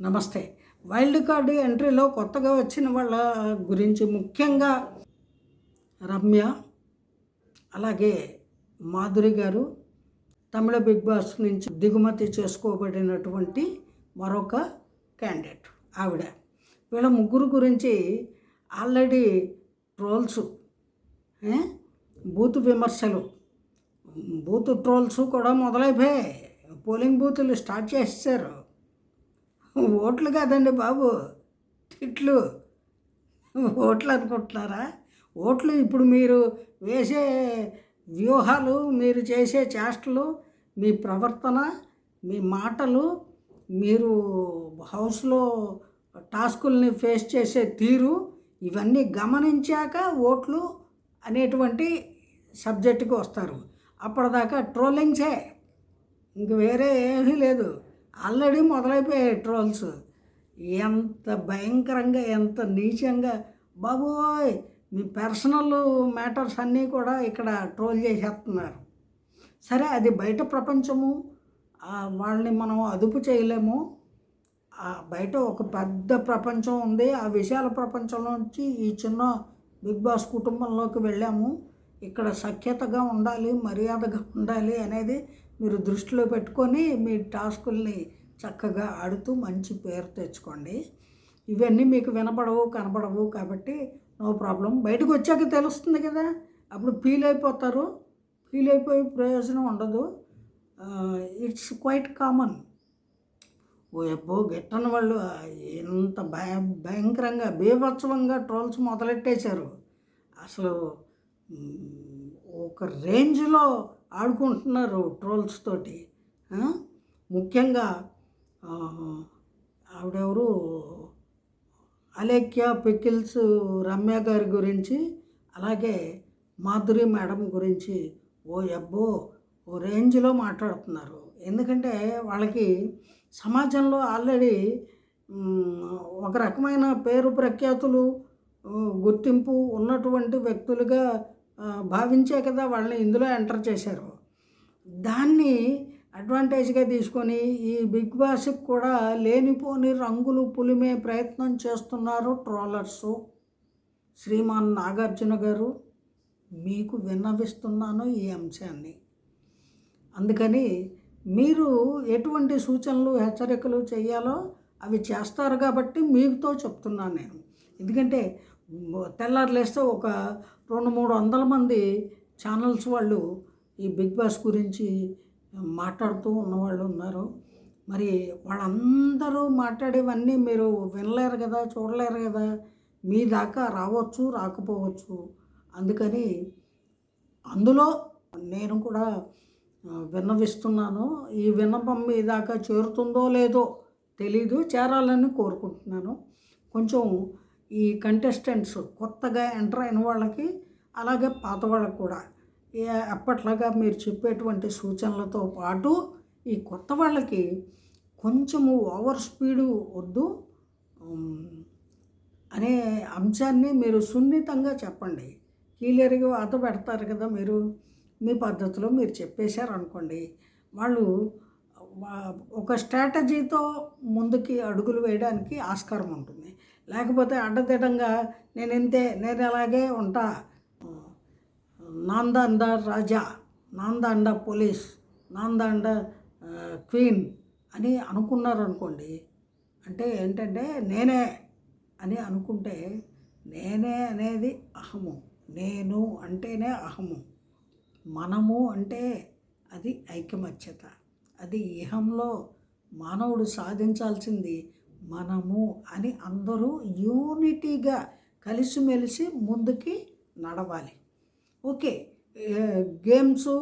నమస్తే. Wild card ఎంట్రీలో కొత్తగా వచ్చిన వాళ్ళ గురించి ముఖ్యంగా రమ్య అలాగే మాధురి గారు తమిళ బిగ్ బాస్ నుంచి దిగుమతి చేసుకోబడినటువంటి మరొక క్యాండిడేట్ ఆవిడ. వీళ్ళ ముగ్గురు గురించి ఆల్రెడీ ట్రోల్స్ బూత్ విమర్శలు. బూత్ ట్రోల్స్ కూడా మొదలైపోయాయి. పోలింగ్ బూతులు స్టార్ట్ చేసేసారు ఓట్లు కాదండి బాబు. తిట్లు. ఓట్లు అనుకుంటున్నారా? ఓట్లు ఇప్పుడు మీరు వేసే వ్యూహాలు మీరు చేసే చేష్టలు మీ ప్రవర్తన మీ మాటలు మీరు హౌస్లో టాస్కుల్ని ఫేస్ చేసే తీరు ఇవన్నీ గమనించాక ఓట్లు అనేటువంటి సబ్జెక్టుకి వస్తారు. అప్పటిదాకా ట్రోలింగ్సే. ఇంక వేరే ఏమీ లేదు. ఆల్రెడీ మొదలైపోయాయి ట్రోల్స్. ఎంత భయంకరంగా ఎంత నీచంగా. బాబోయ్! మీ పర్సనల్ మ్యాటర్స్ అన్నీ కూడా ఇక్కడ ట్రోల్ చేసేస్తున్నారు. సరే అది బయట ప్రపంచము. వాళ్ళని మనం అదుపు చేయలేము. బయట ఒక పెద్ద ప్రపంచం ఉంది. ఆ విశాల ప్రపంచంలోంచి ఈ చిన్న బిగ్ బాస్ కుటుంబంలోకి వెళ్ళాము. ఇక్కడ సఖ్యతగా ఉండాలి మర్యాదగా ఉండాలి అనేది మీరు దృష్టిలో పెట్టుకొని మీ టాస్కుల్ని చక్కగా ఆడుతూ మంచి పేరు తెచ్చుకోండి. ఇవన్నీ మీకు వినపడవు కనపడవు కాబట్టి నో ప్రాబ్లం. బయటకు వచ్చాక తెలుస్తుంది కదా అప్పుడు ఫీల్ అయిపోతారు. ఫీల్ అయిపోయి ప్రయోజనం ఉండదు. It's quite common. ఓ ఎబ్బో గిట్టని వాళ్ళు ఎంత భయ భయంకరంగా బీభత్సవంగా ట్రోల్స్ మొదలెట్టేశారు. అసలు ఒక రేంజ్లో ఆడుకుంటున్నారు ట్రోల్స్ తోటి. ముఖ్యంగా ఆవిడెవరు? అలేఖ్య పికిల్స్ రమ్య గారి గురించి అలాగే మాధురి మేడం గురించి ఓ అబ్బో ఓ రేంజ్లో మాట్లాడుతున్నారు. ఎందుకంటే వాళ్ళకి సమాజంలో ఆల్రెడీ ఒక రకమైన పేరు ప్రఖ్యాతులు గుర్తింపు ఉన్నటువంటి వ్యక్తులుగా భావించే కదా వాళ్ళని ఇందులో ఎంటర్ చేశారు. దాన్ని అడ్వాంటేజ్గా తీసుకొని ఈ బిగ్ బాస్కి కూడా లేనిపోని రంగులు పులిమే ప్రయత్నం చేస్తున్నారు ట్రోలర్సు. శ్రీమాన్ నాగార్జున గారు మీకు విన్నవిస్తున్నాను ఈ అంశాన్ని. అందుకని మీరు ఎటువంటి సూచనలు హెచ్చరికలు చేయాలో అవి చేస్తారు కాబట్టి మీతో చెప్తున్నాను నేను. ఎందుకంటే తెల్లారులేస్తే ఒక రెండు మూడు వందల మంది ఛానల్స్ వాళ్ళు ఈ బిగ్ బాస్ గురించి మాట్లాడుతూ ఉన్నవాళ్ళు ఉన్నారు. మరి వాళ్ళందరూ మాట్లాడేవన్నీ మీరు వినలేరు కదా చూడలేరు కదా మీ దాకా రావచ్చు రాకపోవచ్చు. అందుకని అందులో నేను కూడా విన్నవిస్తున్నాను. ఈ విన్నపం మీ దాకా చేరుతుందో లేదో తెలీదు చేరాలని కోరుకుంటున్నాను. కొంచెం ఈ కంటెస్టెంట్స్ కొత్తగా ఎంటర్ అయిన వాళ్ళకి అలాగే పాత వాళ్ళకి కూడా. అప్పట్లాగా మీరు చెప్పేటువంటి సూచనలతో పాటు ఈ కొత్త వాళ్ళకి కొంచెము ఓవర్ స్పీడు వద్దు. అనే అంశాన్ని మీరు సున్నితంగా చెప్పండి. క్లియర్గా వాత పెడతారు కదా మీరు. మీ పద్ధతిలో మీరు చెప్పేశారు అనుకోండి వాళ్ళు ఒక స్ట్రాటజీతో ముందుకి అడుగులు వేయడానికి ఆస్కారం ఉంటుంది. లేకపోతే అడ్డదిడ్డంగా నేను ఇంతే నేను అలాగే ఉంటా. నాందాండ రాజా నాందాండ పోలీస్ నాందాండ ఆ, క్వీన్ అని అనుకున్నారు అనుకోండి అంటే ఏంటంటే నేనే అని అనుకుంటే నేనే అనేది అహము. నేను అంటేనే అహము. మనము అంటే అది ఐకమత్యత. అది ఇహంలో మానవుడు సాధించాల్సింది మనము అని అందరూ యూనిటీగా కలిసిమెలిసి ముందుకి నడవాలి. ఓకే గేమ్స్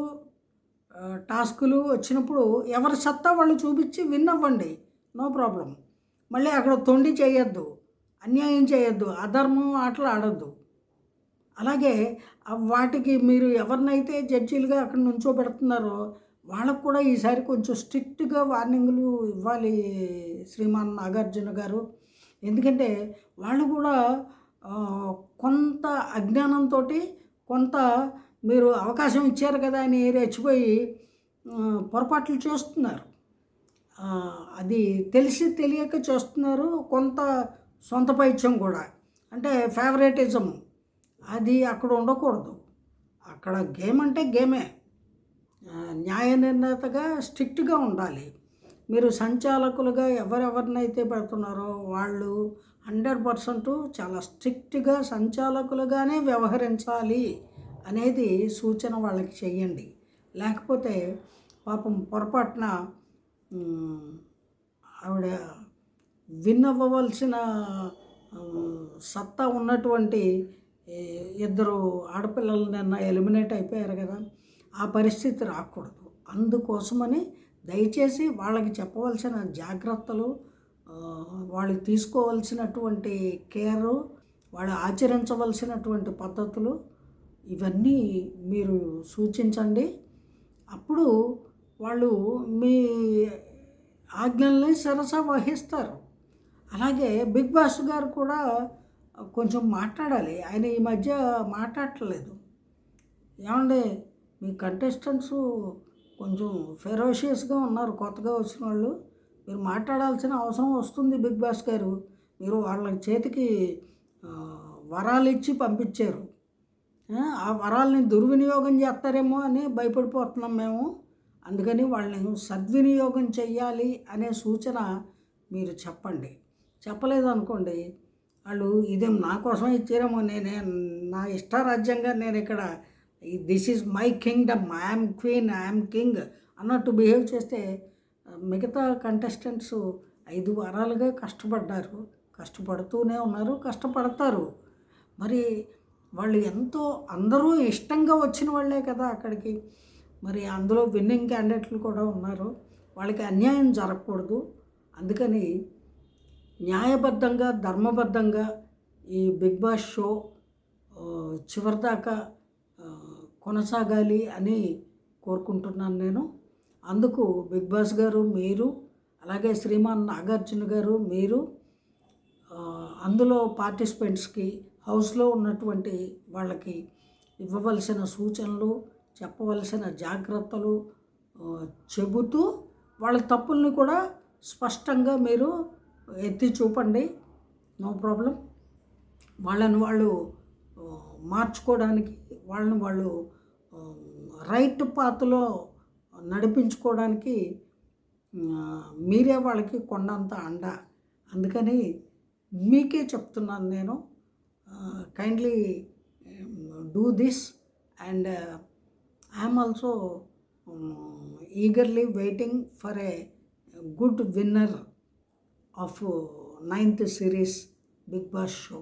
టాస్కులు వచ్చినప్పుడు ఎవరి సత్తా వాళ్ళు చూపించి విన్ అవ్వండి. No problem. మళ్ళీ అక్కడ తొండి చేయొద్దు అన్యాయం చేయొద్దు అధర్మం ఆటలు ఆడొద్దు. అలాగే వాటికి మీరు ఎవరినైతే జడ్జీలుగా అక్కడ నుంచోబెడుతున్నారో వాళ్ళకు కూడా ఈసారి కొంచెం స్ట్రిక్ట్గా వార్నింగ్లు ఇవ్వాలి శ్రీమాన్ నాగార్జున గారు. ఎందుకంటే వాళ్ళు కూడా కొంత అజ్ఞానంతో కొంత మీరు అవకాశం ఇచ్చారు కదా అని రెచ్చిపోయి పొరపాట్లు చేస్తున్నారు. అది తెలిసి తెలియక చేస్తున్నారు కొంత సొంత పైత్యం కూడా. అంటే ఫేవరెటిజం అది అక్కడ ఉండకూడదు. అక్కడ గేమ్ అంటే గేమే. న్యాయ నిర్ణేతగా స్ట్రిక్ట్గా ఉండాలి. మీరు సంచాలకులుగా ఎవరెవరినైతే పెడుతున్నారో వాళ్ళు హండ్రెడ్ పర్సెంట్ చాలా స్ట్రిక్ట్గా సంచాలకులుగానే వ్యవహరించాలి అనేది సూచన వాళ్ళకి చెయ్యండి. లేకపోతే పాపం పొరపాటున ఆవిడ విన్ అవ్వవలసిన సత్తా ఉన్నటువంటి ఇద్దరు ఆడపిల్లలు నిన్న ఎలిమినేట్ అయిపోయారు కదా. ఆ పరిస్థితి రాకూడదు. అందుకోసమని దయచేసి వాళ్ళకి చెప్పవలసిన జాగ్రత్తలు వాళ్ళు తీసుకోవాల్సినటువంటి కేరు వాళ్ళు ఆచరించవలసినటువంటి పద్ధతులు ఇవన్నీ మీరు సూచించండి. అప్పుడు వాళ్ళు మీ ఆజ్ఞల్ని సరస వహిస్తారు. అలాగే బిగ్ బాస్ గారు కూడా కొంచెం మాట్లాడాలి. ఆయన ఈ మధ్య మాట్లాడట్లేదు. ఏమండి? మీ కంటెస్టెంట్స్ కొంచెం ఫెరోషియస్గా ఉన్నారు కొత్తగా వచ్చిన వాళ్ళు. మీరు మాట్లాడాల్సిన అవసరం వస్తుంది బిగ్ బాస్ గారు. మీరు వాళ్ళ చేతికి వరాలు ఇచ్చి పంపించారు. ఆ, ఆ వరాలని దుర్వినియోగం చేస్తారేమో అని భయపడిపోతున్నాం మేము. అందుకని వాళ్ళని సద్వినియోగం చెయ్యాలి అనే సూచన మీరు చెప్పండి. చెప్పలేదు అనుకోండి. వాళ్ళు ఇదేం నా కోసం ఇచ్చారేమో నేనే నా ఇష్టారాజ్యంగా నేను ఇక్కడ this is my kingdom I'm queen I'm king అన్నట్టు బిహేవ్ చేస్తే మిగతా కంటెస్టెంట్స్ ఐదు వారాలుగా కష్టపడ్డారు. కష్టపడుతూనే ఉన్నారు కష్టపడతారు. మరి వాళ్ళు ఎంతో అందరూ ఇష్టంగా వచ్చిన వాళ్ళే కదా అక్కడికి. మరి అందులో విన్నింగ్ క్యాండిడేట్లు కూడా ఉన్నారు. వాళ్ళకి అన్యాయం జరగకూడదు. అందుకని న్యాయబద్ధంగా ధర్మబద్ధంగా ఈ బిగ్ బాస్ షో చివరిదాకా కొనసాగాలి అని కోరుకుంటున్నాను నేను. అందుకు బిగ్ బాస్ గారు మీరు అలాగే శ్రీమాన్ నాగార్జున గారు మీరు అందులో పార్టిసిపెంట్స్కి హౌస్లో ఉన్నటువంటి వాళ్ళకి ఇవ్వవలసిన సూచనలు చెప్పవలసిన జాగ్రత్తలు చెబుతూ వాళ్ళ తప్పుల్ని కూడా స్పష్టంగా మీరు ఎత్తి చూపండి. No problem. వాళ్ళని వాళ్ళు మార్చుకోవడానికి వాళ్ళని వాళ్ళు రైట్ పాత్లో నడిపించుకోవడానికి మీరే వాళ్ళకి కొండంత అండ. అందుకని మీకే చెప్తున్నాను నేను. Kindly do this and I'm also eagerly waiting for a good winner of ninth series Bigg Boss show